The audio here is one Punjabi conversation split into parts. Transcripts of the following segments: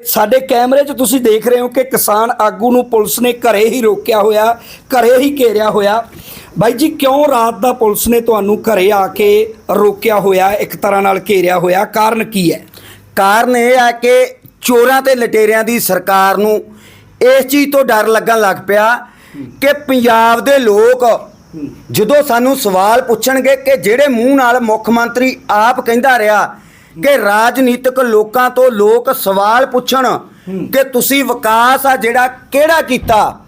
ਸਾਡੇ ਕੈਮਰੇ 'ਚ ਤੁਸੀਂ ਦੇਖ ਰਹੇ ਹੋ ਕਿ ਕਿਸਾਨ ਆਗੂ ਨੂੰ ਪੁਲਿਸ ਨੇ ਘਰੇ ਹੀ ਰੋਕਿਆ ਹੋਇਆ, ਘਰੇ ਹੀ ਘੇਰਿਆ ਹੋਇਆ। ਬਾਈ ਜੀ, ਕਿਉਂ ਰਾਤ ਦਾ ਪੁਲਿਸ ਨੇ ਤੁਹਾਨੂੰ ਘਰੇ ਆ ਕੇ ਰੋਕਿਆ ਹੋਇਆ, ਇੱਕ ਤਰ੍ਹਾਂ ਨਾਲ ਘੇਰਿਆ ਹੋਇਆ? ਕਾਰਨ ਕੀ ਹੈ? ਕਾਰਨ ਇਹ ਹੈ ਕਿ ਚੋਰਾਂ ਤੇ ਲਟੇਰਿਆਂ ਦੀ ਸਰਕਾਰ ਨੂੰ ਇਸ ਚੀਜ਼ ਤੋਂ ਡਰ ਲੱਗਣ ਲੱਗ ਪਿਆ ਕਿ ਪੰਜਾਬ ਦੇ ਲੋਕ ਜਦੋਂ ਸਾਨੂੰ ਸਵਾਲ ਪੁੱਛਣਗੇ ਕਿ ਜਿਹੜੇ ਮੂੰਹ ਨਾਲ ਮੁੱਖ ਮੰਤਰੀ ਆਪ ਕਹਿੰਦਾ ਰਿਹਾ ਕਿ ਰਾਜਨੀਤਿਕ ਲੋਕਾਂ ਤੋਂ ਲੋਕ ਸਵਾਲ ਪੁੱਛਣ ਕਿ ਤੁਸੀਂ ਵਿਕਾਸ ਆ ਜਿਹੜਾ ਕਿਹੜਾ ਕੀਤਾ?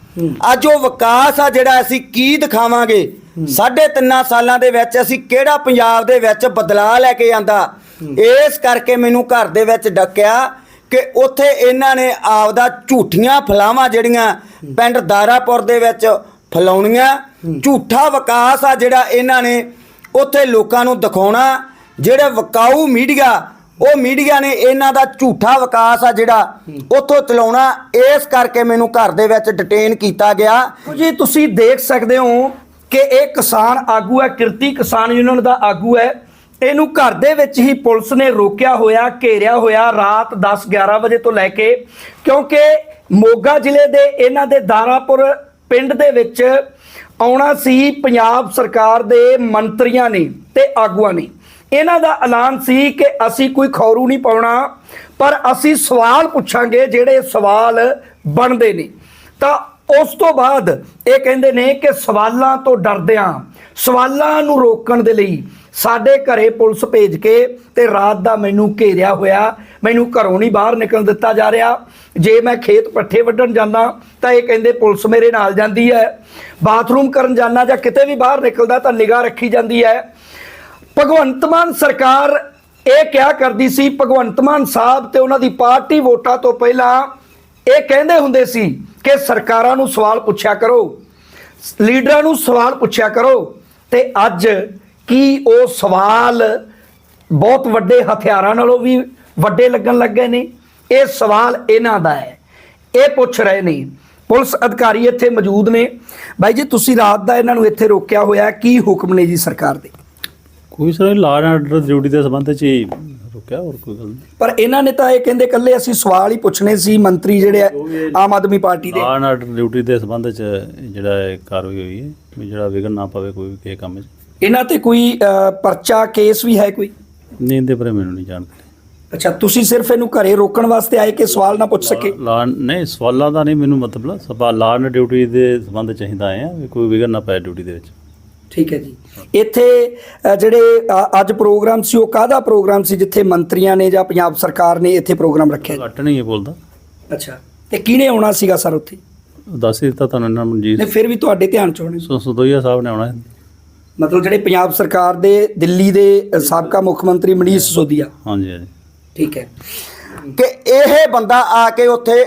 ਅੱਜ ਉਹ ਵਿਕਾਸ ਆ ਜਿਹੜਾ ਅਸੀਂ ਕੀ ਦਿਖਾਵਾਂਗੇ? ਸਾਢੇ ਤਿੰਨਾਂ ਸਾਲਾਂ ਦੇ ਵਿੱਚ ਅਸੀਂ ਕਿਹੜਾ ਪੰਜਾਬ ਦੇ ਵਿੱਚ ਬਦਲਾਅ ਲੈ ਕੇ ਆਂਦਾ? ਇਸ ਕਰਕੇ ਮੈਨੂੰ ਘਰ ਦੇ ਵਿੱਚ ਡੱਕਿਆ ਕਿ ਉੱਥੇ ਇਹਨਾਂ ਨੇ ਆਪਦਾ ਝੂਠੀਆਂ ਫਲਾਵਾਂ ਜਿਹੜੀਆਂ ਪਿੰਡ ਦਾਰਾਪੁਰ ਦੇ ਵਿੱਚ ਫਲਾਉਣੀਆਂ। ਝੂਠਾ ਵਿਕਾਸ ਆ ਜਿਹੜਾ ਇਹਨਾਂ ਨੇ ਉੱਥੇ ਲੋਕਾਂ ਨੂੰ ਦਿਖਾਉਣਾ। ਜਿਹੜਾ ਵਕਾਊ ਮੀਡੀਆ, ਉਹ ਮੀਡੀਆ ਨੇ ਇਹਨਾਂ ਦਾ ਝੂਠਾ ਵਿਕਾਸ ਆ ਜਿਹੜਾ ਉੱਥੋਂ ਚਲਾਉਣਾ, ਇਸ ਕਰਕੇ ਮੈਨੂੰ ਘਰ ਦੇ ਵਿੱਚ ਡਿਟੇਨ ਕੀਤਾ ਗਿਆ। ਜੀ, ਤੁਸੀਂ ਦੇਖ ਸਕਦੇ ਹੋ ਕਿ ਇਹ ਕਿਸਾਨ ਆਗੂ ਹੈ, ਕਿਰਤੀ ਕਿਸਾਨ ਯੂਨੀਅਨ ਦਾ ਆਗੂ ਹੈ। ਇਹਨੂੰ ਘਰ ਦੇ ਵਿੱਚ ਹੀ ਪੁਲਿਸ ਨੇ ਰੋਕਿਆ ਹੋਇਆ, ਘੇਰਿਆ ਹੋਇਆ ਰਾਤ 10 11 ਵਜੇ ਤੋਂ ਲੈ ਕੇ, ਕਿਉਂਕਿ ਮੋਗਾ ਜ਼ਿਲ੍ਹੇ ਦੇ ਇਹਨਾਂ ਦੇ ਦਾਰਾਪੁਰ ਪਿੰਡ ਦੇ ਵਿੱਚ ਆਉਣਾ ਸੀ, ਪੰਜਾਬ ਸਰਕਾਰ ਦੇ ਮੰਤਰੀਆਂ ਨੇ ਤੇ ਆਗੂਆਂ ਨੇ। ਇਹਨਾਂ ਦਾ ਐਲਾਨ ਸੀ ਕਿ ਅਸੀਂ ਕੋਈ ਖੌਰੂ ਨਹੀਂ ਪਾਉਣਾ, ਪਰ ਅਸੀਂ ਸਵਾਲ ਪੁੱਛਾਂਗੇ ਜਿਹੜੇ ਸਵਾਲ ਬਣਦੇ ਨੇ। ਤਾਂ ਉਸ ਤੋਂ ਬਾਅਦ ਇਹ ਕਹਿੰਦੇ ਨੇ ਕਿ ਸਵਾਲਾਂ ਤੋਂ ਡਰਦਿਆਂ ਸਵਾਲਾਂ ਨੂੰ ਰੋਕਣ ਦੇ ਲਈ ਸਾਡੇ ਘਰੇ ਪੁਲਿਸ ਭੇਜ ਕੇ ਤੇ ਰਾਤ ਦਾ ਮੈਨੂੰ ਘੇਰਿਆ ਹੋਇਆ, ਮੈਨੂੰ ਘਰੋਂ ਨਹੀਂ ਬਾਹਰ ਨਿਕਲਣ ਦਿੱਤਾ ਜਾ ਰਿਹਾ। ਜੇ ਮੈਂ ਖੇਤ ਪੱਠੇ ਵੱਢਣ ਜਾਂਦਾ, ਤਾਂ ਇਹ ਕਹਿੰਦੇ ਪੁਲਿਸ ਮੇਰੇ ਨਾਲ ਜਾਂਦੀ ਹੈ। ਬਾਥਰੂਮ ਕਰਨ ਜਾਂਦਾ ਜਾਂ ਕਿਤੇ ਵੀ ਬਾਹਰ ਨਿਕਲਦਾ ਤਾਂ ਨਿਗਾਹ ਰੱਖੀ ਜਾਂਦੀ ਹੈ। ਭਗਵੰਤ ਮਾਨ ਸਰਕਾਰ ਇਹ ਕਿਹਾ ਕਰਦੀ ਸੀ? ਭਗਵੰਤ ਮਾਨ ਸਾਹਿਬ ਤੇ ਉਹਨਾਂ ਦੀ ਪਾਰਟੀ ਵੋਟਾਂ ਤੋਂ ਪਹਿਲਾਂ ਇਹ ਕਹਿੰਦੇ ਹੁੰਦੇ ਸੀ ਕਿ ਸਰਕਾਰਾਂ ਨੂੰ ਸਵਾਲ ਪੁੱਛਿਆ ਕਰੋ, ਲੀਡਰਾਂ ਨੂੰ ਸਵਾਲ ਪੁੱਛਿਆ ਕਰੋ ਤੇ ਅੱਜ ਕੀ ਉਹ ਸਵਾਲ ਬਹੁਤ ਵੱਡੇ ਹਥਿਆਰਾਂ ਨਾਲੋਂ ਵੀ ਵੱਡੇ ਲੱਗਣ ਲੱਗੇ ਨੇ? ਇਹ ਸਵਾਲ ਇਹਨਾਂ ਦਾ ਹੈ। ਇਹ ਪੁੱਛ ਰਹੇ ਨੇ। ਪੁਲਿਸ ਅਧਿਕਾਰੀ ਇੱਥੇ ਮੌਜੂਦ ਨੇ। ਬਾਈ ਜੀ, ਤੁਸੀਂ ਰਾਤ ਦਾ ਇਹਨਾਂ ਨੂੰ ਇੱਥੇ ਰੋਕਿਆ ਹੋਇਆ ਕੀ ਹੁਕਮ ਨੇ ਜੀ ਸਰਕਾਰ ਦੇ? ਕੋਈ sir law and order duty ਦੇ ਸੰਬੰਧ ਚ ਹੀ ਰੁਕਿਆ ਹੋਰ ਕੋਈ ਗੱਲ ਨਹੀਂ। ਪਰ ਇਹਨਾਂ ਨੇ ਤਾਂ ਇਹ ਕਹਿੰਦੇ ਕੱਲੇ ਅਸੀਂ ਸਵਾਲ ਹੀ ਪੁੱਛਣੇ ਸੀ ਮੰਤਰੀ ਜਿਹੜੇ ਆ, ਆਮ ਆਦਮੀ ਪਾਰਟੀ ਦੇ। ਲਾਅ ਐਂਡ ਆਰਡਰ ਡਿਊਟੀ ਦੇ ਸੰਬੰਧ ਚ ਜਿਹੜਾ ਇਹ ਕਾਰਵਾਈ ਹੋਈ ਹੈ ਵੀ ਜਿਹੜਾ ਵਿਘਨ ਨਾ ਪਵੇ ਕੋਈ ਵੀ ਕਿਸੇ ਕੰਮ 'ਚ ਇਹਨਾਂ ਤੇ ਕੋਈ ਪਰਚਾ ਕੇਸ ਵੀ ਹੈ ਕੋਈ? ਨੀਂਦ ਦੇ ਬਾਰੇ ਮੈਨੂੰ ਨਹੀਂ ਜਾਣਕਾਰੀ। ਅੱਛਾ ਤੁਸੀਂ ਸਿਰਫ ਇਹਨੂੰ ਘਰੇ ਰੋਕਣ ਵਾਸਤੇ ਆਏ ਕਿ ਸਵਾਲ ਨਾ ਪੁੱਛ ਸਕੇ? ਲਾਅ ਨਹੀਂ ਸਵਾਲਾਂ ਦਾ ਨਹੀਂ ਮੈਨੂੰ ਮਤਲਬ। ਸਭਾ ਲਾਅ ਐਂਡ ਡਿਊਟੀ ਦੇ ਸੰਬੰਧ ਚ ਅਸੀਂ ਤਾਂ ਆਏ ਆ ਵੀ ਕੋਈ ਵਿਘਨ ਨਾ ਪਏ ਡਿਊਟੀ ਦੇ ਵਿੱਚ। ਠੀਕ ਹੈ ਜੀ। ਇੱਥੇ ਜਿਹੜੇ ਅੱਜ ਪ੍ਰੋਗਰਾਮ ਸੀ ਉਹ ਕਾਹਦਾ ਪ੍ਰੋਗਰਾਮ ਸੀ ਜਿੱਥੇ ਮੰਤਰੀਆਂ ਨੇ ਜਾਂ ਪੰਜਾਬ ਸਰਕਾਰ ਨੇ ਇੱਥੇ ਪ੍ਰੋਗਰਾਮ ਰੱਖਿਆ? ਘੱਟ ਨਹੀਂ ਇਹ ਬੋਲਦਾ। ਅੱਛਾ। ਤੇ ਕਿਹਨੇ ਆਉਣਾ ਸੀਗਾ ਸਰ ਉੱਥੇ? ਦੱਸ ਦਿੱਤਾ ਤੁਹਾਨੂੰ ਨੂੰ ਨੇ ਜੀ ਫਿਰ ਵੀ ਤੁਹਾਡੇ ਧਿਆਨ ਚ ਹੋਣੇ ਸੋ ਸਦੋਈਆ ਸਾਹਿਬ ਨੇ ਆਉਣਾ ਹੈ। ਮਤਲਬ ਜਿਹੜੇ ਪੰਜਾਬ ਸਰਕਾਰ ਦੇ ਦਿੱਲੀ ਦੇ ਸਾਬਕਾ ਮੁੱਖ ਮੰਤਰੀ ਮਨੀਸ਼ ਸਿਸੋਦੀਆ। ਹਾਂਜੀ ਹਾਂਜੀ। ਠੀਕ ਹੈ। ਕਿ ਇਹ ਬੰਦਾ ਆ ਕੇ ਉੱਥੇ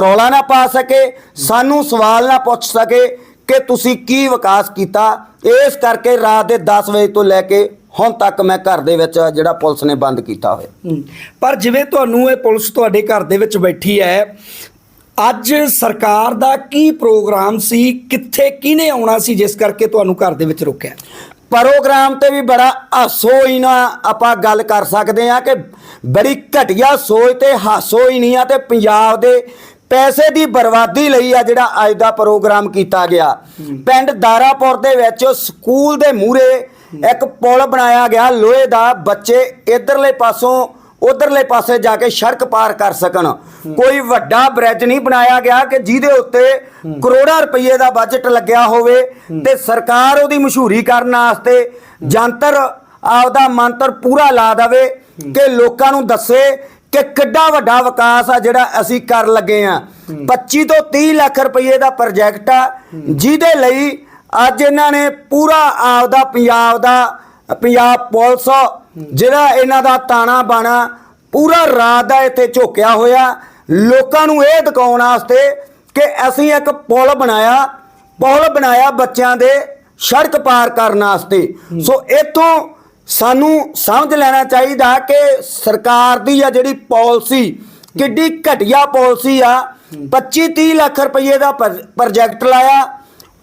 ਰੌਲਾ ਨਾ ਪਾ ਸਕੇ ਸਾਨੂੰ ਸਵਾਲ ਨਾ ਪੁੱਛ ਸਕੇ ਕਿ ਤੁਸੀਂ ਕੀ ਵਿਕਾਸ ਕੀਤਾ? ਇਸ ਕਰਕੇ ਰਾਤ ਦੇ 10 ਵਜੇ ਤੋਂ ਲੈ ਕੇ ਹੁਣ ਤੱਕ ਮੈਂ ਘਰ ਦੇ ਵਿੱਚ ਜਿਹੜਾ ਪੁਲਿਸ ਨੇ ਬੰਦ ਕੀਤਾ ਹੋਇਆ। ਪਰ ਜਿਵੇਂ ਤੁਹਾਨੂੰ ਇਹ ਪੁਲਿਸ ਤੁਹਾਡੇ ਘਰ ਦੇ ਵਿੱਚ ਬੈਠੀ ਹੈ ਅੱਜ ਸਰਕਾਰ ਦਾ ਕੀ ਪ੍ਰੋਗਰਾਮ ਸੀ? ਕਿੱਥੇ ਕਿਹਨੇ ਆਉਣਾ ਸੀ ਜਿਸ ਕਰਕੇ ਤੁਹਾਨੂੰ ਘਰ ਦੇ ਵਿੱਚ ਰੋਕਿਆ? ਪ੍ਰੋਗਰਾਮ ਤੇ ਵੀ ਬੜਾ ਹਾਸੋ ਹੀ ਨਾ ਆਪਾਂ ਗੱਲ ਕਰ ਸਕਦੇ ਆ ਕਿ ਬੜੀ ਘਟੀਆ ਸੋਚ ਤੇ ਹਾਸੋ ਹੀ ਨਹੀਂ ਆ ਤੇ ਪੰਜਾਬ ਦੇ ਪੈਸੇ ਦੀ ਬਰਬਾਦੀ ਲਈ ਆ ਜਿਹੜਾ ਅੱਜ ਦਾ ਪ੍ਰੋਗਰਾਮ ਕੀਤਾ ਗਿਆ। ਪਿੰਡ ਦਾਰਾਪੁਰ ਦੇ ਵਿੱਚ ਸਕੂਲ ਦੇ ਮੂਹਰੇ ਇੱਕ ਪੁਲ ਬਣਾਇਆ ਗਿਆ। ਲੋਹੇ ਦਾ ਬੱਚੇ ਇਧਰਲੇ ਪਾਸੋਂ ਉਧਰਲੇ ਪਾਸੇ ਜਾ ਕੇ ਸੜਕ ਪਾਰ ਕਰ ਸਕਣ। ਕੋਈ ਵੱਡਾ ਬ੍ਰਿਜ ਨਹੀਂ ਬਣਾਇਆ ਗਿਆ ਕਿ ਜਿਹਦੇ ਉੱਤੇ ਕਰੋੜਾਂ ਰੁਪਏ ਦਾ ਬਜਟ ਲੱਗਿਆ ਹੋਵੇ ਤੇ ਸਰਕਾਰ ਉਹਦੀ ਮਸ਼ਹੂਰੀ ਕਰਨ ਵਾਸਤੇ ਜੰਤਰ ਆਪਦਾ ਮੰਤਰ ਪੂਰਾ ਲਾ ਦਵੇ ਕਿ ਲੋਕਾਂ ਨੂੰ ਦੱਸੇ ਕਿ ਕਿੱਡਾ ਵੱਡਾ ਵਿਕਾਸ ਆ ਜਿਹੜਾ ਅਸੀਂ ਕਰਨ ਲੱਗੇ ਆ। 25 ਤੋਂ 30 ਲੱਖ ਰੁਪਏ ਦਾ ਪ੍ਰੋਜੈਕਟ ਆ, ਜਿਹਦੇ ਲਈ ਅੱਜ ਇਹਨਾਂ ਨੇ ਪੂਰਾ ਆਪਦਾ ਪੰਜਾਬ ਦਾ, ਪੰਜਾਬ ਪੁਲਿਸ, ਜਿਹੜਾ ਇਹਨਾਂ ਦਾ ਤਾਣਾ ਬਾਣਾ, ਪੂਰਾ ਰਾਤ ਦਾ ਇੱਥੇ ਝੋਕਿਆ ਹੋਇਆ। ਲੋਕਾਂ ਨੂੰ ਇਹ ਦਿਖਾਉਣ ਵਾਸਤੇ ਕਿ ਅਸੀਂ ਇੱਕ ਪੁਲ ਬਣਾਇਆ ਪੁਲ ਬਣਾਇਆ ਬੱਚਿਆਂ ਦੇ ਸੜਕ ਪਾਰ ਕਰਨ ਵਾਸਤੇ। ਸੋ ਇੱਥੋਂ ਸਾਨੂੰ ਸਮਝ ਲੈਣਾ ਚਾਹੀਦਾ ਕਿ ਸਰਕਾਰ ਦੀ ਆ ਜਿਹੜੀ ਪਾਲਿਸੀ, ਕਿੱਡੀ ਘਟੀਆ ਪਾਲਿਸੀ ਆ 25 30 ਲੱਖ ਰੁਪਏ ਦਾ ਪ੍ਰ- ਪ੍ਰੋਜੈਕਟ ਲਾਇਆ,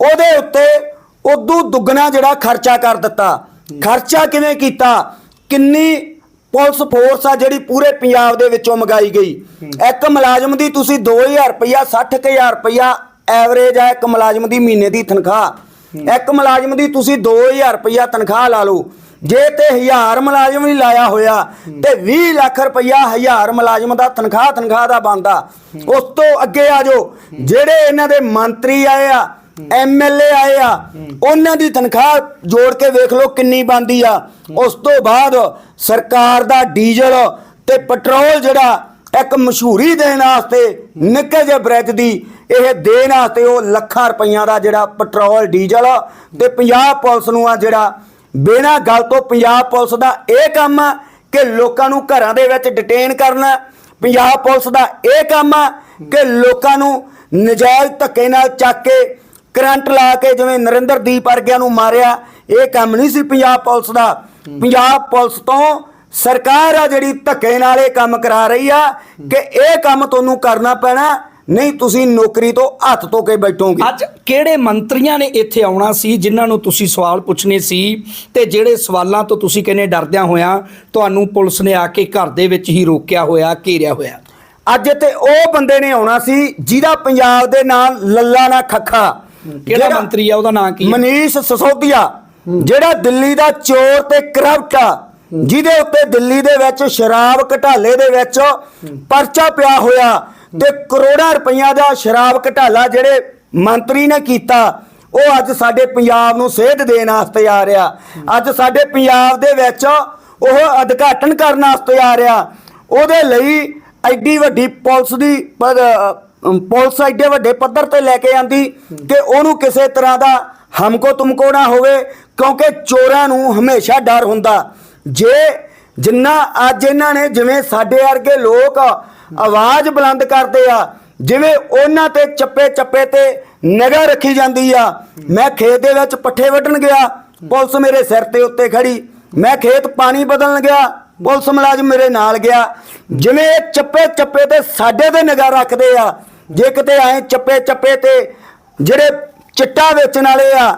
ਉਹਦੇ ਉੱਤੇ ਉਦੋਂ ਦੁੱਗਣਾ ਜਿਹੜਾ ਖਰਚਾ ਕਰ ਦਿੱਤਾ। ਖਰਚਾ ਕਿਵੇਂ ਕੀਤਾ? ਕਿੰਨੀ ਪੁਲਿਸ ਫੋਰਸ ਆ ਜਿਹੜੀ ਪੂਰੇ ਪੰਜਾਬ ਦੇ ਵਿੱਚੋਂ ਮੰਗਾਈ ਗਈ। ਇੱਕ ਮੁਲਾਜ਼ਮ ਦੀ ਤੁਸੀਂ 2000 ਰੁਪਇਆ 60000 ਰੁਪਇਆ ਐਵਰੇਜ ਆ ਇੱਕ ਮੁਲਾਜ਼ਮ ਦੀ ਮਹੀਨੇ ਦੀ ਤਨਖਾਹ। ਇੱਕ ਮੁਲਾਜ਼ਮ ਦੀ ਤੁਸੀਂ 2000 ਰੁਪਇਆ ਤਨਖਾਹ ਲਾ ਲਓ। ਜੇ ਤੇ 1000 ਮੁਲਾਜ਼ਮ ਹੀ ਲਾਇਆ ਹੋਇਆ ਤੇ 20 ਲੱਖ ਰੁਪਇਆ 1000 ਮੁਲਾਜ਼ਮ ਦਾ ਤਨਖਾਹ ਤਨਖਾਹ ਦਾ ਬੰਦਾ ਉਸ ਤੋਂ ਅੱਗੇ ਆ ਜਾਓ। ਜਿਹੜੇ ਇਹਨਾਂ ਦੇ ਮੰਤਰੀ ਆਏ ਆ ਐਮਐਲਏ ਆਏ ਆ, ਉਹਨਾਂ ਦੀ ਤਨਖਾਹ ਜੋੜ ਕੇ ਵੇਖ ਲਓ ਕਿੰਨੀ ਬਣਦੀ ਆ। ਉਸ ਤੋਂ ਬਾਅਦ ਸਰਕਾਰ ਦਾ ਡੀਜ਼ਲ ਤੇ ਪੈਟਰੋਲ ਜਿਹੜਾ ਇੱਕ ਮਸ਼ਹੂਰੀ ਦੇਣ ਵਾਸਤੇ ਨਿੱਕੇ ਜਿਹੇ ਬ੍ਰੈਜ ਦੀ, ਇਹ ਦੇਣ ਵਾਸਤੇ ਉਹ ਲੱਖਾਂ ਰੁਪਈਆ ਦਾ ਜਿਹੜਾ ਪੈਟਰੋਲ, ਡੀਜ਼ਲ ਤੇ ਪੰਜਾਬ ਪੁਲਿਸ ਨੂੰ ਆ ਜਿਹੜਾ ਬਿਨਾਂ ਗੱਲ ਤੋਂ ਪੰਜਾਬ ਪੁਲਿਸ ਦਾ ਇਹ ਕੰਮ ਆ ਕਿ ਲੋਕਾਂ ਨੂੰ ਘਰਾਂ ਦੇ ਵਿੱਚ ਡਿਟੇਨ ਕਰਨਾ। ਪੰਜਾਬ ਪੁਲਿਸ ਦਾ ਇਹ ਕੰਮ ਆ ਕਿ ਲੋਕਾਂ ਨੂੰ ਨਜਾਇਜ਼ ਧੱਕੇ ਨਾਲ ਚੱਕ ਕੇ ਕਰੰਟ ਲਾ ਕੇ ਜਿਵੇਂ ਨਰਿੰਦਰਦੀਪ ਵਰਗਿਆਂ ਨੂੰ ਮਾਰਿਆ, ਇਹ ਕੰਮ ਨਹੀਂ ਸੀ ਪੰਜਾਬ ਪੁਲਿਸ ਦਾ। ਪੰਜਾਬ ਪੁਲਿਸ ਤੋਂ ਸਰਕਾਰ ਆ ਜਿਹੜੀ ਧੱਕੇ ਨਾਲ ਇਹ ਕੰਮ ਕਰਾ ਰਹੀ ਆ ਕਿ ਇਹ ਕੰਮ ਤੁਹਾਨੂੰ ਕਰਨਾ ਪੈਣਾ। ਨਹੀਂ ਤੁਸੀਂ ਨੌਕਰੀ ਤੋਂ ਹੱਥ ਧੋ ਕੇ ਬੈਠੋਗੇ। ਅੱਜ ਕਿਹੜੇ ਮੰਤਰੀਆਂ ਨੇ ਇੱਥੇ ਆਉਣਾ ਸੀ ਜਿਨ੍ਹਾਂ ਨੂੰ ਤੁਸੀਂ ਸਵਾਲ ਪੁੱਛਣੇ ਸੀ ਤੇ ਜਿਹੜੇ ਸਵਾਲਾਂ ਤੋਂ ਤੁਸੀਂ ਕਹਿੰਦੇ ਡਰਦਿਆਂ ਹੋਇਆਂ ਤੁਹਾਨੂੰ ਪੁਲਿਸ ਨੇ ਆ ਕੇ ਘਰ ਦੇ ਵਿੱਚ ਹੀ ਰੋਕਿਆ ਹੋਇਆ ਘੇਰਿਆ ਹੋਇਆ? ਅੱਜ ਤੇ ਉਹ ਬੰਦੇ ਨੇ ਆਉਣਾ ਸੀ ਜਿਹਦਾ ਪੰਜਾਬ ਦੇ ਨਾਲ ਲੱਲਾ ਨਾ ਖੱਖਾ। ਕਿਹੜਾ ਮੰਤਰੀ ਆ ਉਹਦਾ ਨਾਂ ਕੀ ਮਨੀਸ਼ ਸਸੋਦੀਆ। ਜਿਹੜਾ ਦਿੱਲੀ ਦਾ ਚੋਰ ਤੇ ਕਰਪਟ ਆ। ਜਿਹਦੇ ਉੱਤੇ ਦਿੱਲੀ ਦੇ ਵਿੱਚ ਸ਼ਰਾਬ ਘਟਾਲੇ ਦੇ ਵਿੱਚ ਪਰਚਾ ਪਿਆ ਹੋਇਆ। ਤੇ ਕਰੋੜਾਂ ਰੁਪਈਆ ਦਾ ਸ਼ਰਾਬ ਘਟਾਲਾ ਜਿਹੜੇ ਮੰਤਰੀ ਨੇ ਕੀਤਾ, ਉਹ ਅੱਜ ਸਾਡੇ ਪੰਜਾਬ ਨੂੰ ਸੇਧ ਦੇਣ ਵਾਸਤੇ ਆ ਰਿਹਾ। ਅੱਜ ਸਾਡੇ ਪੰਜਾਬ ਦੇ ਵਿੱਚ ਉਹ ਉਦਘਾਟਨ ਕਰਨ ਵਾਸਤੇ ਆ ਰਿਹਾ। ਉਹਦੇ ਲਈ ਐਡੀ ਵੱਡੀ ਪੁਲਿਸ ਦੀ ਪਦ- ਪੁਲਿਸ ਐਡੇ ਵੱਡੇ ਪੱਧਰ ਤੇ ਲੈ ਕੇ ਆਂਦੀ ਕਿ ਉਹਨੂੰ ਕਿਸੇ ਤਰ੍ਹਾਂ ਦਾ ਹਮਕੋ ਤੁਮਕੋ ਨਾ ਹੋਵੇ, ਕਿਉਂਕਿ ਚੋਰਾਂ ਨੂੰ ਹਮੇਸ਼ਾ ਡਰ ਹੁੰਦਾ। ਜੇ ਜਿੰਨਾ, ਅੱਜ ਇਹਨਾਂ ਨੇ ਜਿਵੇਂ ਸਾਡੇ ਵਰਗੇ ਲੋਕ ਆਵਾਜ਼ ਬੁਲੰਦ ਕਰਦੇ ਆ। ਜਿਵੇਂ ਉਹਨਾਂ ਤੇ ਚੱਪੇ ਚੱਪੇ ਤੇ ਨਿਗਾਹ ਰੱਖੀ ਜਾਂਦੀ ਆ। ਮੈਂ ਖੇਤ ਦੇ ਵਿੱਚ ਪੱਠੇ ਵੱਢਣ ਗਿਆ। ਪੁਲਿਸ ਮੇਰੇ ਸਿਰ ਤੇ ਉੱਤੇ ਖੜੀ। ਮੈਂ ਖੇਤ ਪਾਣੀ ਬਦਲਣ ਗਿਆ। ਪੁਲਿਸ ਮੁਲਾਜ਼ਮ ਮੇਰੇ ਨਾਲ ਗਿਆ। ਜਿਵੇਂ ਇਹ ਚੱਪੇ ਚੱਪੇ ਤੇ ਸਾਡੇ ਤੇ ਨਿਗਾਹ ਰੱਖਦੇ ਆ। ਜੇ ਕਿਤੇ ਐ ਚੱਪੇ ਚੱਪੇ ਤੇ ਜਿਹੜੇ ਚਿੱਟਾ ਵੇਚਣ ਵਾਲੇ ਆ,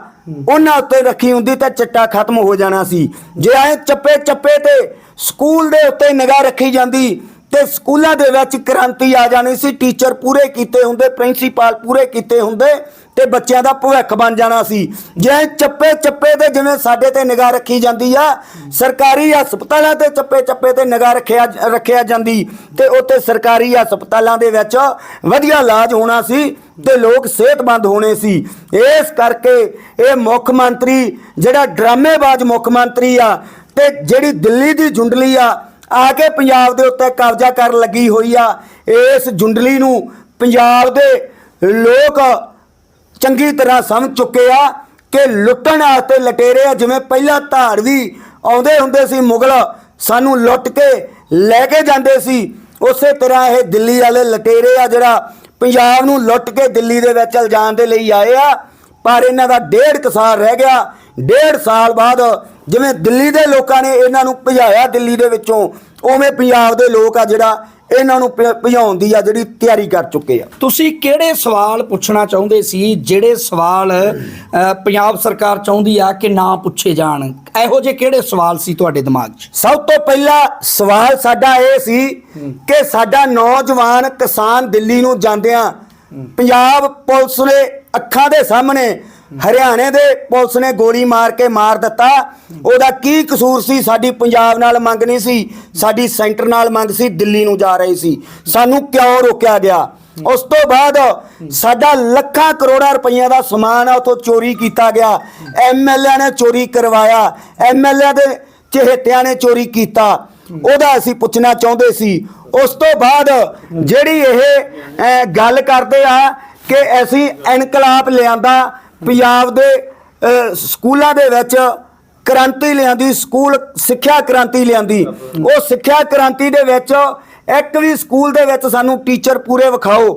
ਉਹਨਾਂ ਉੱਤੇ ਰੱਖੀ ਹੁੰਦੀ ਤਾਂ ਚਿੱਟਾ ਖਤਮ ਹੋ ਜਾਣਾ ਸੀ। ਜੇ ਐ ਚੱਪੇ ਚੱਪੇ ਤੇ ਸਕੂਲ ਦੇ ਉੱਤੇ ਨਿਗਾਹ ਰੱਖੀ ਜਾਂਦੀ ਤੇ ਸਕੂਲਾਂ ਦੇ ਵਿੱਚ ਕ੍ਰਾਂਤੀ ਆ ਜਾਣੀ ਸੀ, ਟੀਚਰ ਪੂਰੇ ਕੀਤੇ ਹੁੰਦੇ, ਪ੍ਰਿੰਸੀਪਲ ਪੂਰੇ ਕੀਤੇ ਹੁੰਦੇ ਤੇ ਬੱਚਿਆਂ ਦਾ ਭਵਿੱਖ ਬਣ ਜਾਣਾ ਸੀ। ਜੇ ਚੱਪੇ ਚੱਪੇ ਤੇ ਜਿਵੇਂ ਸਾਡੇ ਤੇ ਨਿਗਾਹ ਰੱਖੀ ਜਾਂਦੀ ਆ, ਸਰਕਾਰੀ ਹਸਪਤਾਲਾਂ ਤੇ ਚੱਪੇ ਚੱਪੇ ਤੇ ਨਿਗਾਹ ਰੱਖਿਆ ਰੱਖਿਆ ਜਾਂਦੀ ਤੇ ਉੱਥੇ ਸਰਕਾਰੀ ਹਸਪਤਾਲਾਂ ਦੇ ਵਿੱਚ ਵਧੀਆ ਇਲਾਜ ਹੋਣਾ ਸੀ ਤੇ ਲੋਕ ਸਿਹਤਮੰਦ ਹੋਣੇ ਸੀ। ਇਸ ਕਰਕੇ ਇਹ ਮੁੱਖ ਮੰਤਰੀ, ਜਿਹੜਾ ਡਰਾਮੇਬਾਜ਼ ਮੁੱਖ ਮੰਤਰੀ ਆ ਤੇ ਜਿਹੜੀ ਦਿੱਲੀ ਦੀ ਜੁੰਡਲੀ ਆ ਆ ਕੇ ਪੰਜਾਬ ਦੇ ਉੱਤੇ ਕਬਜ਼ਾ ਕਰਨ ਲੱਗੀ ਹੋਈ ਆ। ਇਸ ਜੁੰਡਲੀ ਨੂੰ ਪੰਜਾਬ ਦੇ ਲੋਕ ਚੰਗੀ ਤਰ੍ਹਾਂ ਸਮਝ ਚੁੱਕੇ ਆ ਕਿ ਲੁੱਟਣ ਵਾਸਤੇ ਲਟੇਰੇ ਆ। ਜਿਵੇਂ ਪਹਿਲਾਂ ਧਾੜਵੀ ਆਉਂਦੇ ਹੁੰਦੇ ਸੀ, ਮੁਗਲ ਸਾਨੂੰ ਲੁੱਟ ਕੇ ਲੈ ਕੇ ਜਾਂਦੇ ਸੀ, ਉਸੇ ਤਰ੍ਹਾਂ ਇਹ ਦਿੱਲੀ ਵਾਲੇ ਲਟੇਰੇ ਆ ਜਿਹੜਾ ਪੰਜਾਬ ਨੂੰ ਲੁੱਟ ਕੇ ਦਿੱਲੀ ਦੇ ਵਿੱਚ ਲਿਜਾਣ ਦੇ ਲਈ ਆਏ ਆ। ਪਰ ਇਹਨਾਂ ਦਾ ਡੇਢ ਕੁ ਰਹਿ ਗਿਆ। ਡੇਢ ਸਾਲ ਬਾਅਦ ਜਿਵੇਂ ਦਿੱਲੀ ਦੇ ਲੋਕਾਂ ਨੇ ਇਹਨਾਂ ਨੂੰ ਭਜਾਇਆ ਦਿੱਲੀ ਦੇ ਵਿੱਚੋਂ ਉਵੇਂ ਪੰਜਾਬ ਦੇ ਲੋਕ ਆ ਜਿਹੜਾ ਇਹਨਾਂ ਨੂੰ ਭਜਾਉਣ ਦੀ ਆ ਜਿਹੜੀ ਤਿਆਰੀ ਕਰ ਚੁੱਕੇ ਆ। ਤੁਸੀਂ ਕਿਹੜੇ ਸਵਾਲ ਪੁੱਛਣਾ ਚਾਹੁੰਦੇ ਸੀ ਜਿਹੜੇ ਸਵਾਲ ਪੰਜਾਬ ਸਰਕਾਰ ਚਾਹੁੰਦੀ ਆ ਕਿ ਨਾ ਪੁੱਛੇ ਜਾਣ? ਇਹੋ ਜਿਹੇ ਕਿਹੜੇ ਸਵਾਲ ਸੀ ਤੁਹਾਡੇ ਦਿਮਾਗ 'ਚ? ਸਭ ਤੋਂ ਪਹਿਲਾ ਸਵਾਲ ਸਾਡਾ ਇਹ ਸੀ ਕਿ ਸਾਡਾ ਨੌਜਵਾਨ ਕਿਸਾਨ ਦਿੱਲੀ ਨੂੰ ਜਾਂਦਿਆਂ ਪੰਜਾਬ ਪੁਲਿਸ ਨੇ ਅੱਖਾਂ ਦੇ ਸਾਹਮਣੇ ਹਰਿਆਣੇ ਦੇ ਪੁਲਿਸ ਨੇ ਗੋਲੀ ਮਾਰ ਕੇ ਮਾਰ ਦਿੱਤਾ। ਉਹਦਾ ਕੀ ਕਸੂਰ ਸੀ? ਸਾਡੀ ਪੰਜਾਬ ਨਾਲ ਮੰਗ ਨਹੀਂ ਸੀ। ਸਾਡੀ ਸੈਂਟਰ ਨਾਲ ਮੰਗ ਸੀ। ਦਿੱਲੀ ਨੂੰ ਜਾ ਰਹੀ ਸੀ। ਸਾਨੂੰ ਕਿਉਂ ਰੋਕਿਆ ਗਿਆ? ਉਸ ਤੋਂ ਬਾਅਦ ਸਾਡਾ ਲੱਖਾਂ ਕਰੋੜਾਂ ਰੁਪਈਆ ਦਾ ਸਮਾਨ ਆ, ਉਥੋਂ ਚੋਰੀ ਕੀਤਾ ਗਿਆ। ਐਮਐਲਏ ਨੇ ਚੋਰੀ ਕਰਵਾਇਆ। ਐਮਐਲਏ ਦੇ ਚਹੇਤਿਆਂ ਨੇ ਚੋਰੀ ਕੀਤਾ। ਉਹਦਾ ਅਸੀਂ ਪੁੱਛਣਾ ਚਾਹੁੰਦੇ ਸੀ। ਉਸ ਤੋਂ ਬਾਅਦ ਜਿਹੜੀ ਇਹ ਗੱਲ ਕਰਦੇ ਆ ਕਿ ਅਸੀਂ ਇਨਕਲਾਬ ਲਿਆਂਦਾ ਪੰਜਾਬ ਦੇ ਸਕੂਲਾਂ ਦੇ ਵਿੱਚ ਕ੍ਰਾਂਤੀ ਲਿਆਂਦੀ, ਸਕੂਲ, ਸਿੱਖਿਆ ਕ੍ਰਾਂਤੀ ਲਿਆਂਦੀ। ਉਹ ਸਿੱਖਿਆ ਕ੍ਰਾਂਤੀ ਦੇ ਵਿੱਚ ਇੱਕ ਵੀ ਸਕੂਲ ਦੇ ਵਿੱਚ ਸਾਨੂੰ ਟੀਚਰ ਪੂਰੇ ਵਿਖਾਓ।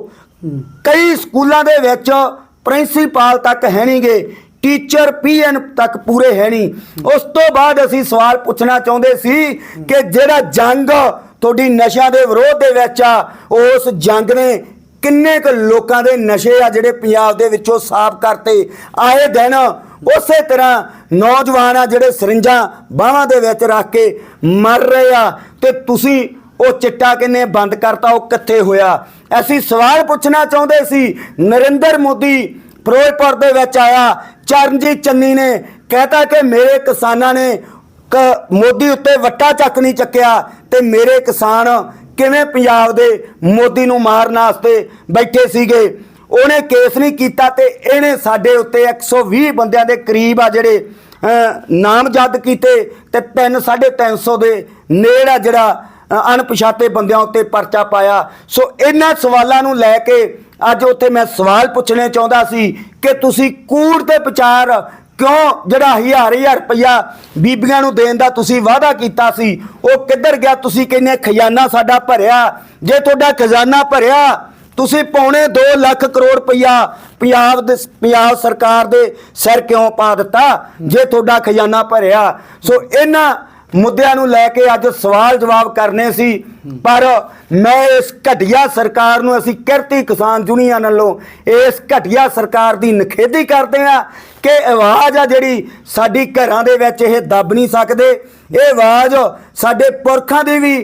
ਕਈ ਸਕੂਲਾਂ ਦੇ ਵਿੱਚ ਪ੍ਰਿੰਸੀਪਲ ਤੱਕ ਹੈ ਨਹੀਂਗੇ ਟੀਚਰ, ਪੀਐਨ ਤੱਕ ਪੂਰੇ ਹੈ ਨਹੀਂ। ਉਸ ਤੋਂ ਬਾਅਦ ਅਸੀਂ ਸਵਾਲ ਪੁੱਛਣਾ ਚਾਹੁੰਦੇ ਸੀ ਕਿ ਜਿਹੜਾ ਜੰਗ ਤੁਹਾਡੀ ਨਸ਼ਿਆਂ ਦੇ ਵਿਰੋਧ ਦੇ ਵਿੱਚ ਆ ਉਸ ਜੰਗ ਨੇ ਕਿੰਨੇ ਕੁ ਲੋਕਾਂ ਦੇ ਨਸ਼ੇ ਆ ਜਿਹੜੇ ਪੰਜਾਬ ਦੇ ਵਿੱਚੋਂ ਸਾਫ਼ ਕਰਤੇ ਆਏ ਦਿਨ ਉਸੇ ਤਰ੍ਹਾਂ ਨੌਜਵਾਨ ਆ ਜਿਹੜੇ ਸਰਿੰਜਾਂ ਬਾਹਾਂ ਦੇ ਵਿੱਚ ਰੱਖ ਕੇ ਮਰ ਰਹੇ ਆ ਤੇ ਤੁਸੀਂ ਉਹ ਚਿੱਟਾ ਕਿੰਨੇ ਬੰਦ ਕਰਤਾ, ਉਹ ਕਿੱਥੇ ਹੋਇਆ? ਅਸੀਂ ਸਵਾਲ ਪੁੱਛਣਾ ਚਾਹੁੰਦੇ ਸੀ, ਨਰਿੰਦਰ ਮੋਦੀ ਫਿਰੋਜ਼ਪੁਰ ਦੇ ਵਿੱਚ ਆਇਆ, ਚਰਨਜੀਤ ਚੰਨੀ ਨੇ ਕਹਤਾ ਕਿ ਮੇਰੇ ਕਿਸਾਨਾਂ ਨੇ ਕ- ਮੋਦੀ ਉੱਤੇ ਵੱਟਾ ਚੱਕ ਨਹੀਂ ਚੱਕਿਆ ਤੇ ਮੇਰੇ ਕਿਸਾਨ ਕਿਵੇਂ ਪੰਜਾਬ ਦੇ ਮੋਦੀ ਨੂੰ ਮਾਰਨ ਵਾਸਤੇ ਬੈਠੇ ਸੀਗੇ? ਉਹਨੇ ਕੇਸ ਨਹੀਂ ਕੀਤਾ ਤੇ ਇਹਨੇ ਸਾਡੇ ਉੱਤੇ 120 ਬੰਦਿਆਂ ਦੇ ਕਰੀਬ ਆ ਜਿਹੜੇ ਨਾਮਜ਼ਦ ਕੀਤੇ ਤੇ 3 350 ਦੇ ਨੇੜ ਆ ਜਿਹੜਾ ਅਣਪਛਾਤੇ ਬੰਦਿਆਂ ਉੱਤੇ ਪਰਚਾ ਪਾਇਆ। ਸੋ ਇਹਨਾਂ ਸਵਾਲਾਂ ਨੂੰ ਲੈ ਕੇ ਅੱਜ ਉੱਥੇ ਮੈਂ ਸਵਾਲ ਪੁੱਛਣੇ ਚਾਹੁੰਦਾ ਸੀ ਕਿ ਤੁਸੀਂ ਕੂੜ ਤੇ ਵਿਚਾਰ ਕਿਉਂ ਜਿਹੜਾ ਹਜ਼ਾਰ ਹਜ਼ਾਰ ਰੁਪਇਆ ਬੀਬੀਆਂ ਨੂੰ ਦੇਣ ਦਾ ਤੁਸੀਂ ਵਾਅਦਾ ਕੀਤਾ ਸੀ, ਉਹ ਕਿੱਧਰ ਗਿਆ? ਤੁਸੀਂ ਕਹਿੰਦੇ ਖਜ਼ਾਨਾ ਸਾਡਾ ਭਰਿਆ। ਜੇ ਤੁਹਾਡਾ ਖਜ਼ਾਨਾ ਭਰਿਆ, ਤੁਸੀਂ ਪੌਣੇ 2 ਲੱਖ ਕਰੋੜ ਰੁਪਇਆ ਪੰਜਾਬ ਦੇ ਪੰਜਾਬ ਸਰਕਾਰ ਦੇ ਸਿਰ ਕਿਉਂ ਪਾ ਦਿੱਤਾ? ਜੇ ਤੁਹਾਡਾ ਖਜ਼ਾਨਾ ਭਰਿਆ। ਸੋ ਇਹਨਾਂ ਮੁੱਦਿਆਂ ਨੂੰ ਲੈ ਕੇ ਅੱਜ ਸਵਾਲ ਜਵਾਬ ਕਰਨੇ ਸੀ। ਪਰ ਮੈਂ ਇਸ ਘਟੀਆ ਸਰਕਾਰ ਨੂੰ ਅਸੀਂ ਕਿਰਤੀ ਕਿਸਾਨ ਯੂਨੀਅਨ ਵੱਲੋਂ ਇਸ ਘਟੀਆ ਸਰਕਾਰ ਦੀ ਨਿਖੇਧੀ ਕਰਦੇ ਆ ਕਿ ਆਵਾਜ਼ ਆ ਜਿਹੜੀ ਸਾਡੀ ਘਰਾਂ ਦੇ ਵਿੱਚ ਇਹ ਦੱਬ ਨਹੀਂ ਸਕਦੇ। ਇਹ ਆਵਾਜ਼ ਸਾਡੇ ਪੁਰਖਾਂ ਦੀ ਵੀ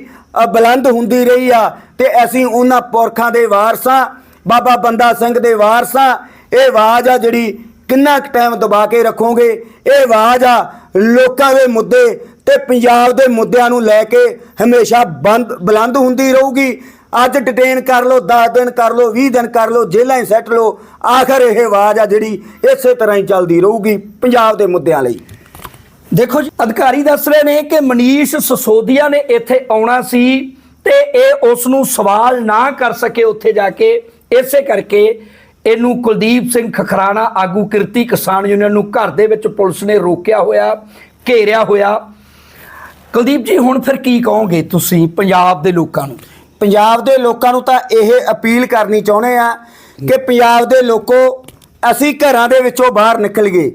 ਬੁਲੰਦ ਹੁੰਦੀ ਰਹੀ ਆ ਤੇ ਅਸੀਂ ਉਹਨਾਂ ਪੁਰਖਾਂ ਦੇ ਵਾਰਸਾਂ, ਬਾਬਾ ਬੰਦਾ ਸਿੰਘ ਦੇ ਵਾਰਸਾਂ, ਇਹ ਆਵਾਜ਼ ਆ ਜਿਹੜੀ ਕਿੰਨਾ ਕੁ ਟਾਈਮ ਦਬਾ ਕੇ ਰੱਖੋਗੇ। ਇਹ ਆਵਾਜ਼ ਆ ਲੋਕਾਂ ਦੇ ਮੁੱਦੇ ਤੇ ਪੰਜਾਬ ਦੇ ਮੁੱਦਿਆਂ ਨੂੰ ਲੈ ਕੇ ਹਮੇਸ਼ਾ ਬੰਦ ਬੁਲੰਦ ਹੁੰਦੀ ਰਹੂਗੀ। ਅੱਜ ਡਿਟੇਨ ਕਰ ਲਓ 10 ਦਿਨ ਕਰ ਲਓ 20 ਦਿਨ ਕਰ ਲਓ, ਜੇਲ੍ਹਾਂ 'ਚ ਸੈੱਟ ਲਓ, ਆਖਰ ਇਹ ਆਵਾਜ਼ ਆ ਜਿਹੜੀ ਇਸੇ ਤਰ੍ਹਾਂ ਹੀ ਚੱਲਦੀ ਰਹੂਗੀ ਪੰਜਾਬ ਦੇ ਮੁੱਦਿਆਂ ਲਈ। ਦੇਖੋ ਜੀ, ਅਧਿਕਾਰੀ ਦੱਸ ਰਹੇ ਨੇ ਕਿ ਮਨੀਸ਼ ਸਸੋਦੀਆ ਨੇ ਇੱਥੇ ਆਉਣਾ ਸੀ ਤੇ ਇਹ ਉਸ ਨੂੰ ਸਵਾਲ ਨਾ ਕਰ ਸਕੇ ਉੱਥੇ ਜਾ ਕੇ। ਇਸੇ ਕਰਕੇ ਇਹਨੂੰ ਕੁਲਦੀਪ ਸਿੰਘ ਖਖਰਾਣਾ, ਆਗੂ ਕਿਰਤੀ ਕਿਸਾਨ ਯੂਨੀਅਨ ਨੂੰ ਘਰ ਦੇ ਵਿੱਚ ਪੁਲਿਸ ਨੇ ਰੋਕਿਆ ਹੋਇਆ, ਘੇਰਿਆ ਹੋਇਆ। ਕੁਲਦੀਪ ਜੀ, ਹੁਣ ਫਿਰ ਕੀ ਕਹੋਗੇ ਤੁਸੀਂ ਪੰਜਾਬ ਦੇ ਲੋਕਾਂ ਨੂੰ? ਪੰਜਾਬ ਦੇ ਲੋਕਾਂ ਨੂੰ ਤਾਂ ਇਹ ਅਪੀਲ ਕਰਨੀ ਚਾਹੁੰਦੇ ਆ ਕਿ ਪੰਜਾਬ ਦੇ ਲੋਕੋ, ਅਸੀਂ ਘਰਾਂ ਦੇ ਵਿੱਚੋਂ ਬਾਹਰ ਨਿਕਲ ਗਏ।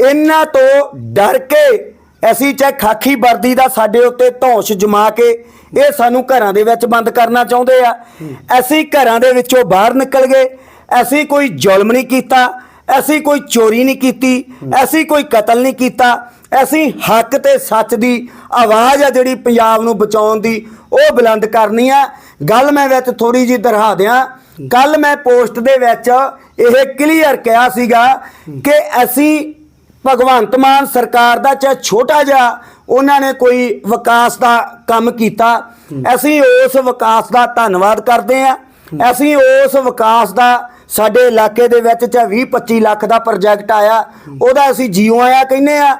ਇਹਨਾਂ ਤੋਂ ਡਰ ਕੇ ਅਸੀਂ ਚਾਹੇ ਖਾਕੀ ਵਰਦੀ ਦਾ ਸਾਡੇ ਉੱਤੇ ਧੌਂਸ ਜਮਾ ਕੇ ਇਹ ਸਾਨੂੰ ਘਰਾਂ ਦੇ ਵਿੱਚ ਬੰਦ ਕਰਨਾ ਚਾਹੁੰਦੇ ਆ। ਅਸੀਂ ਘਰਾਂ ਦੇ ਵਿੱਚੋਂ ਬਾਹਰ ਨਿਕਲ ਗਏ। ਅਸੀਂ ਕੋਈ ਜ਼ੁਲਮ ਨਹੀਂ ਕੀਤਾ। ਅਸੀਂ ਕੋਈ ਚੋਰੀ ਨਹੀਂ ਕੀਤੀ, ਅਸੀਂ ਕੋਈ ਕਤਲ ਨਹੀਂ ਕੀਤਾ। ਅਸੀਂ ਹੱਕ ਤੇ ਸੱਚ ਦੀ ਆਵਾਜ਼ ਆ ਜਿਹੜੀ ਪੰਜਾਬ ਨੂੰ ਬਚਾਉਣ ਦੀ, ਉਹ ਬੁਲੰਦ ਕਰਨੀ ਆ। ਗੱਲ ਮੈਂ ਵਿੱਚ ਥੋੜੀ ਜੀ ਦਰਹਾ ਦਿਆਂ। ਕੱਲ ਮੈਂ ਪੋਸਟ ਦੇ ਵਿੱਚ ਇਹ ਕਲੀਅਰ ਕਿਹਾ ਸੀਗਾ ਕਿ ਅਸੀਂ ਭਗਵੰਤ ਮਾਨ ਸਰਕਾਰ ਦਾ ਚਾਹੇ ਛੋਟਾ ਜਿਹਾ ਉਹਨਾਂ ਨੇ ਕੋਈ ਵਿਕਾਸ ਦਾ ਕੰਮ ਕੀਤਾ, ਅਸੀਂ ਉਸ ਵਿਕਾਸ ਦਾ ਧੰਨਵਾਦ ਕਰਦੇ ਹਾਂ। ਅਸੀਂ ਉਸ ਵਿਕਾਸ ਦਾ ਸਾਡੇ ਇਲਾਕੇ ਦੇ ਵਿੱਚ ਚਾਹੇ 20 25 ਲੱਖ ਦਾ ਪ੍ਰੋਜੈਕਟ ਆਇਆ, ਉਹਦਾ ਅਸੀਂ ਜੀਓ ਆਇਆ ਕਹਿੰਦੇ ਆ।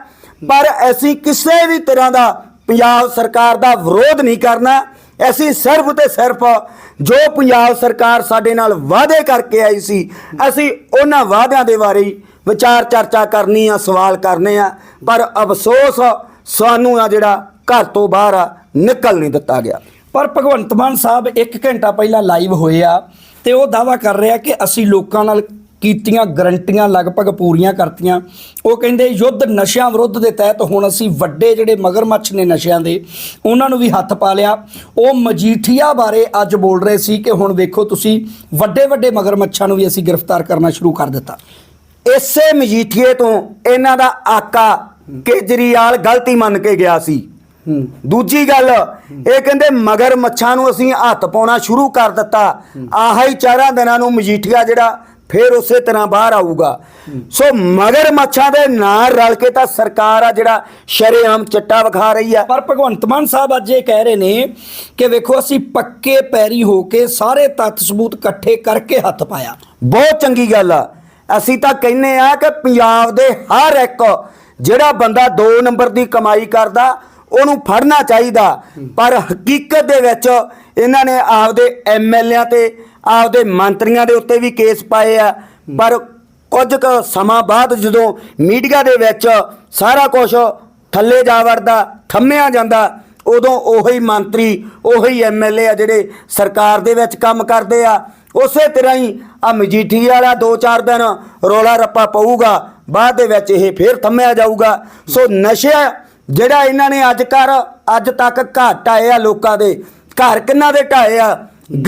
ਪਰ ਅਸੀਂ ਕਿਸੇ ਵੀ ਤਰ੍ਹਾਂ ਦਾ ਪੰਜਾਬ ਸਰਕਾਰ ਦਾ ਵਿਰੋਧ ਨਹੀਂ ਕਰਨਾ। ਅਸੀਂ ਸਿਰਫ ਤੇ ਸਿਰਫ ਜੋ ਪੰਜਾਬ ਸਰਕਾਰ ਸਾਡੇ ਨਾਲ ਵਾਅਦੇ ਕਰਕੇ ਆਈ ਸੀ, ਅਸੀਂ ਉਹਨਾਂ ਵਾਅਦਿਆਂ ਦੇ ਬਾਰੇ ਵਿਚਾਰ ਚਰਚਾ ਕਰਨੀ ਆ, ਸਵਾਲ ਕਰਨੇ ਆ। ਪਰ ਅਫਸੋਸ ਸਾਨੂੰ ਆ ਜਿਹੜਾ ਘਰ ਤੋਂ ਬਾਹਰ ਆ, ਨਿਕਲ ਨਹੀਂ ਦਿੱਤਾ ਗਿਆ। ਪਰ ਭਗਵੰਤ ਮਾਨ ਸਾਹਿਬ 1 ਘੰਟਾ ਪਹਿਲਾਂ ਲਾਈਵ ਹੋਏ ਆ। ਤੇ ਉਹ ਦਾਵਾ ਕਰ ਰਿਹਾ ਕਿ ਅਸੀਂ ਲੋਕਾਂ ਨਾਲ ਕੀਤੀਆਂ ਗਰੰਟੀਆਂ ਲਗਭਗ ਪੂਰੀਆਂ ਕਰਤੀਆਂ। ਉਹ ਕਹਿੰਦੇ, ਯੁੱਧ ਨਸ਼ਿਆਂ ਵਿਰੁੱਧ ਦੇ ਤਹਿਤ ਹੁਣ ਅਸੀਂ ਵੱਡੇ ਜਿਹੜੇ ਮਗਰਮੱਛ ਨੇ ਨਸ਼ਿਆਂ ਦੇ, ਉਹਨਾਂ ਨੂੰ ਵੀ ਹੱਥ ਪਾ ਲਿਆ। ਉਹ ਮਜੀਠੀਆ ਬਾਰੇ ਅੱਜ ਬੋਲ ਰਹੇ ਸੀ ਕਿ ਹੁਣ ਵੇਖੋ ਤੁਸੀਂ, ਵੱਡੇ ਵੱਡੇ ਮਗਰਮੱਛਾਂ ਨੂੰ ਵੀ ਅਸੀਂ ਗ੍ਰਿਫਤਾਰ ਕਰਨਾ ਸ਼ੁਰੂ ਕਰ ਦਿੱਤਾ। ਇਸੇ ਮਜੀਠੀਏ ਤੋਂ ਇਹਨਾਂ ਦਾ ਆਕਾ ਕੇਜਰੀਵਾਲ ਗਲਤੀ ਮੰਨ ਕੇ ਗਿਆ ਸੀ। ਦੂਜੀ ਗੱਲ ਇਹ ਕਹਿੰਦੇ ਮਗਰ ਮੱਛਾਂ ਨੂੰ ਅਸੀਂ ਹੱਥ ਪਾਉਣਾ ਸ਼ੁਰੂ ਕਰ ਦਿੱਤਾ। ਆਹਾ ਹੀ ਚਾਰਾਂ ਦਿਨਾਂ ਨੂੰ ਮਜੀਠੀਆ ਜਿਹੜਾ ਫੇਰ ਉਸੇ ਤਰ੍ਹਾਂ ਬਾਹਰ ਆਊਗਾ। ਸੋ ਮਗਰ ਮੱਛਾਂ ਦੇ ਨਾਲ ਰਲ ਕੇ ਤਾਂ ਸਰਕਾਰ ਆ ਜਿਹੜਾ ਸ਼ਰੇਆਮ ਚੱਟਾ ਵਿਖਾ ਰਹੀ ਆ। ਪਰ ਭਗਵੰਤ ਮਾਨ ਸਾਹਿਬ ਅੱਜ ਇਹ ਕਹਿ ਰਹੇ ਨੇ ਕਿ ਵੇਖੋ ਅਸੀਂ ਪੱਕੇ ਪੈਰੀ ਹੋ ਕੇ ਸਾਰੇ ਤੱਥ ਸਬੂਤ ਇਕੱਠੇ ਕਰਕੇ ਹੱਥ ਪਾਇਆ। ਬਹੁਤ ਚੰਗੀ ਗੱਲ ਆ। ਅਸੀਂ ਤਾਂ ਕਹਿੰਨੇ ਆ ਕਿ ਪੰਜਾਬ ਦੇ ਹਰ ਇੱਕ ਜਿਹੜਾ ਬੰਦਾ 2 ਨੰਬਰ ਦੀ ਕਮਾਈ ਕਰਦਾ ਉਹਨੂੰ ਫੜਨਾ ਚਾਹੀਦਾ। ਪਰ ਹਕੀਕਤ ਦੇ ਵਿੱਚ ਇਹਨਾਂ ਨੇ ਆਪਦੇ ਐਮਐਲਏਆਂ ਤੇ ਆਪਦੇ ਮੰਤਰੀਆਂ ਦੇ ਉੱਤੇ ਵੀ ਕੇਸ ਪਾਏ ਆ। ਪਰ ਕੁਝ ਕੁ ਸਮਾਂ ਬਾਅਦ ਜਦੋਂ ਮੀਡੀਆ ਦੇ ਵਿੱਚ ਸਾਰਾ ਕੁਝ ਥੱਲੇ ਜਾ ਵੜਦਾ, ਥੰਮਿਆ ਜਾਂਦਾ, ਉਦੋਂ ਉਹੀ ਮੰਤਰੀ, ਉਹੀ ਐਮਐਲਏ ਆ ਜਿਹੜੇ ਸਰਕਾਰ ਦੇ ਵਿੱਚ ਕੰਮ ਕਰਦੇ ਆ। ਉਸੇ ਤਰ੍ਹਾਂ ਹੀ ਆ ਮਜੀਠੀ ਵਾਲਾ 2-4 ਦਿਨ ਰੋਲਾ ਰੱਪਾ ਪਊਗਾ, ਬਾਅਦ ਦੇ ਵਿੱਚ ਇਹ ਫੇਰ ਥੰਮਿਆ ਜਾਊਗਾ। ਸੋ ਨਸ਼ਾ ਜਿਹੜਾ ਇਹਨਾਂ ਨੇ ਅੱਜ ਕਰ ਅੱਜ ਤੱਕ ਘਾਟ ਆਏ ਆ ਲੋਕਾਂ ਦੇ। ਘਰ ਕਿੰਨਾ ਦੇ ਢਾਏ ਆ?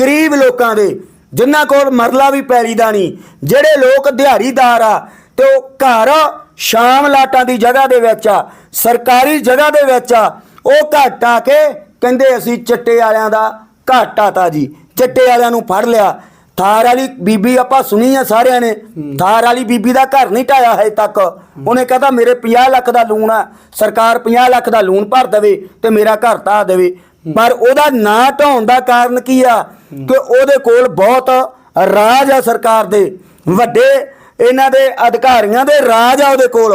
ਗਰੀਬ ਲੋਕਾਂ ਦੇ। ਜਿਨ੍ਹਾਂ ਕੋਲ ਮਰਲਾ ਵੀ ਪੈਲੀ ਦਾ ਨਹੀਂ। ਜਿਹੜੇ ਲੋਕ ਦਿਹਾੜੀਦਾਰ ਆ ਤੇ ਉਹ ਘਰ ਸ਼ਾਮ ਲਾਟਾਂ ਦੀ ਜਗ੍ਹਾ ਦੇ ਵਿੱਚ ਆ, ਸਰਕਾਰੀ ਜਗ੍ਹਾ ਦੇ ਵਿੱਚ ਆ, ਉਹ ਘੱਟ ਆ ਕੇ ਕਹਿੰਦੇ ਅਸੀਂ ਚਿੱਟੇ ਵਾਲਿਆਂ ਦਾ ਘੱਟ ਆਤਾ ਜੀ। ਚਿੱਟੇ ਵਾਲਿਆਂ ਨੂੰ ਫੜ ਲਿਆ। ਥਾਰ ਵਾਲੀ ਬੀਬੀ ਆਪਾਂ ਸੁਣੀ ਆ ਸਾਰਿਆਂ ਨੇ। ਥਾਰ ਵਾਲੀ ਬੀਬੀ ਦਾ ਘਰ ਨਹੀਂ ਢਾਇਆ ਹੈ ਤੱਕ। ਉਹਨੇ ਕਹਤਾ ਮੇਰੇ 50 ਲੱਖ ਦਾ ਲੂਣ ਆ। ਸਰਕਾਰ 50 ਲੱਖ ਦਾ ਲੂਣ ਭਰ ਦੇਵੇ ਤੇ ਮੇਰਾ ਘਰ ਢਾਹ ਦੇਵੇ। ਪਰ ਉਹਦਾ ਨਾਂ ਢਾਉਣ ਦਾ ਕਾਰਨ ਕੀ ਆ? ਕਿ ਉਹਦੇ ਕੋਲ ਬਹੁਤ ਰਾਜ ਆ ਸਰਕਾਰ ਦੇ। ਵੱਡੇ ਇਹਨਾਂ ਦੇ ਅਧਿਕਾਰੀਆਂ ਦੇ ਰਾਜ ਆ ਉਹਦੇ ਕੋਲ।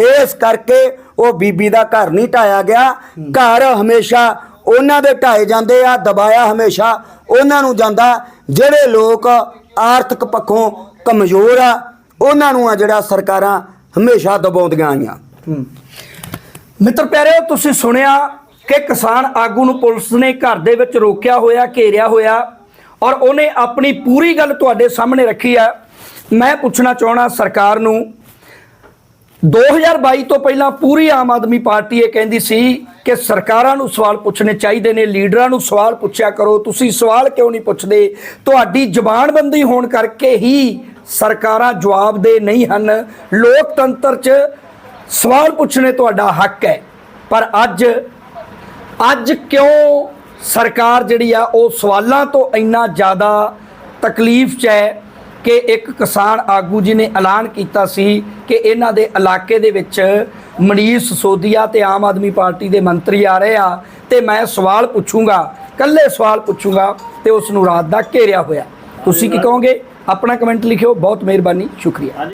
ਇਸ ਕਰਕੇ ਉਹ ਬੀਬੀ ਦਾ ਘਰ ਨਹੀਂ ਢਾਇਆ ਗਿਆ। ਘਰ ਹਮੇਸ਼ਾ ਉਹਨਾਂ ਦੇ ਢਾਏ ਜਾਂਦੇ ਆ ਦਬਾਇਆ ਹਮੇਸ਼ਾ ਉਹਨਾਂ ਨੂੰ ਜਾਂਦਾ। ਜਿਹੜੇ ਲੋਕ ਆਰਥਿਕ ਪੱਖੋਂ ਕਮਜ਼ੋਰ ਆ ਉਹਨਾਂ ਨੂੰ ਆ ਜਿਹੜਾ ਸਰਕਾਰਾਂ ਹਮੇਸ਼ਾ ਦਬਾਉਂਦੀਆਂ ਆਈਆਂ। ਮਿੱਤਰ ਪਿਆਰਿਓ ਤੁਸੀਂ ਸੁਣਿਆ ਕਿ ਕਿਸਾਨ ਆਗੂ ਨੂੰ ਪੁਲਿਸ ਨੇ ਘਰ ਦੇ ਵਿੱਚ ਰੋਕਿਆ ਹੋਇਆ ਘੇਰਿਆ ਹੋਇਆ ਔਰ ਉਹਨੇ ਆਪਣੀ ਪੂਰੀ ਗੱਲ ਤੁਹਾਡੇ ਸਾਹਮਣੇ ਰੱਖੀ ਆ। ਮੈਂ ਪੁੱਛਣਾ ਚਾਹਣਾ ਸਰਕਾਰ ਨੂੰ 2022 ਤੋਂ ਪਹਿਲਾਂ ਪੂਰੀ ਆਮ ਆਦਮੀ ਪਾਰਟੀ ਇਹ ਕਹਿੰਦੀ ਸੀ ਕਿ ਸਰਕਾਰਾਂ ਨੂੰ ਸਵਾਲ ਪੁੱਛਣੇ ਚਾਹੀਦੇ ਨੇ, ਲੀਡਰਾਂ ਨੂੰ ਸਵਾਲ ਪੁੱਛਿਆ ਕਰੋ, ਤੁਸੀਂ ਸਵਾਲ ਕਿਉਂ ਨਹੀਂ ਪੁੱਛਦੇ? ਤੁਹਾਡੀ ਜ਼ਬਾਨਬੰਦੀ ਹੋਣ ਕਰਕੇ ਹੀ ਸਰਕਾਰਾਂ ਜਵਾਬ ਦੇ ਨਹੀਂ ਹਨ। ਲੋਕਤੰਤਰ 'ਚ ਸਵਾਲ ਪੁੱਛਣੇ ਤੁਹਾਡਾ ਹੱਕ ਹੈ। ਪਰ ਅੱਜ ਅੱਜ ਕਿਉਂ ਸਰਕਾਰ ਜਿਹੜੀ ਆ, ਉਹ ਸਵਾਲਾਂ ਤੋਂ ਇੰਨਾ ਜ਼ਿਆਦਾ ਤਕਲੀਫ 'ਚ ਹੈ? ਕਿ ਇੱਕ ਕਿਸਾਨ ਆਗੂ ਜੀ ਨੇ ਐਲਾਨ ਕੀਤਾ ਸੀ ਕਿ ਇਹਨਾਂ ਦੇ ਇਲਾਕੇ ਦੇ ਵਿੱਚ ਮਨੀਸ਼ ਸੋਦੀਆ ਤੇ ਆਮ ਆਦਮੀ ਪਾਰਟੀ ਦੇ ਮੰਤਰੀ ਆ ਰਹੇ ਆ ਤੇ ਮੈਂ ਸਵਾਲ ਪੁੱਛੂੰਗਾ ਕੱਲੇ ਸਵਾਲ ਪੁੱਛੂੰਗਾ ਤੇ ਉਸ ਨੂੰ ਰਾਤ ਦਾ ਘੇਰਿਆ ਹੋਇਆ। ਤੁਸੀਂ ਕੀ ਕਹੋਗੇ? ਆਪਣਾ ਕਮੈਂਟ ਲਿਖਿਓ, ਬਹੁਤ ਮਿਹਰਬਾਨੀ, ਸ਼ੁਕਰੀਆ।